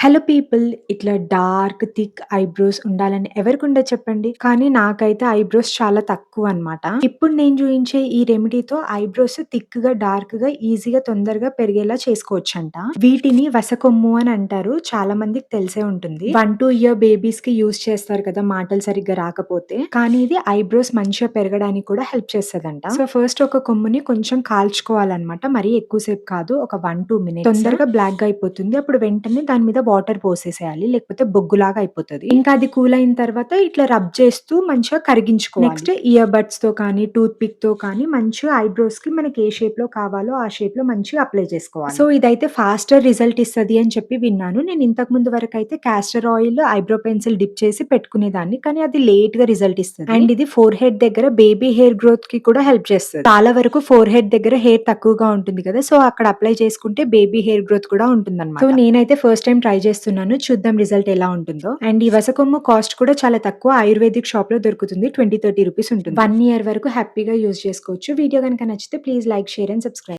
Hello people ఇట్లా dark thick eyebrows ఉండాలని ఎవరికుండదు చెప్పండి. కానీ నాకైతే ఐబ్రోస్ చాలా తక్కువ అన్నమాట. ఇప్పుడు నేను చూయించే ఈ రెమెడీతో ఐబ్రోస్ థిక్‌గా, డార్క్‌గా ఈజీగా తొందరగా పెరిగేలా చేసుకోవచ్చంట. వీటిని వసకొమ్ము అని అంటారు. చాలా మందికి తెలిసే ఉంటుంది. 1, 2 ఇయర్ బేబీస్‌కి యూజ్ చేస్తారు కదా! మాటలు సరిగ్గా రాకపోతే. కానీ ఇది ఐబ్రోస్ మంచిగా పెరగడానికి కూడా హెల్ప్ చేస్తదంట. సో, ఫస్ట్ ఒక కొమ్ముని కొంచెం కాల్చుకోవాలన్నమాట. మరీ ఎక్కువ సేపు కాదు. ఒక 1, 2 మినిట్స్. తొందరగా బ్లాక్‌గా అయిపోతుంది. అప్పుడు వెంటనే దాని మీద వాటర్ పోసేసేయాలి. లేకపోతే బొగ్గులాగా అయిపోతది. ఇంకా అది కూల్ అయిన తర్వాత ఇట్లా రబ్ చేస్తూ మంచిగా కరిగించుకోవాలి. నెక్స్ట్ ఇయర్ బడ్స్‌తో కానీ, టూత్ పిక్‌తో కానీ మంచిగా ఐబ్రోస్‌కి మనకి ఏ షేప్‌లో కావాలో ఆ షేప్‌లో మంచిగా అప్లై చేసుకోవాలి. సో, ఇదైతే ఫాస్టర్ రిజల్ట్ ఇస్తది అని చెప్పి విన్నాను. నేను ఇంతకు ముందు వరకైతే castor oil, eyebrow pencil dip చేసి పెట్టుకునేదాన్ని. కానీ అది లేట్‌గా రిజల్ట్ ఇస్తది. అండ్ ఇది ఫోర్ హెడ్ దగ్గర బేబీ హెయిర్ గ్రోత్‌కి కూడా హెల్ప్ చేస్తది. చాలా వరకు ఫోర్ హెడ్ దగ్గర హెయిర్ తక్కువగా ఉంటుంది కదా! సో, అక్కడ అప్లై చేసుకుంటే బేబీ హెయిర్ గ్రోత్ కూడా ఉంటుందన్నమాట. సో, నేనైతే ఫస్ట్ టైమ్ ట్రై చేస్తున్నాను. చూద్దాం రిజల్ట్ ఎలా ఉంటుందో. అండ్ ఈ వసకొమ్ము కాస్ట్ కూడా చాలా తక్కువ. ఆయుర్వేదిక్ షాప్లో దొరుకుతుంది. 20, 30 రూపీస్ ఉంటుంది. వన్ ఇయర్ వరకు హ్యాపీగా యూజ్ చేసుకోవచ్చు. వీడియో కనుక నచ్చితే please like, share and subscribe.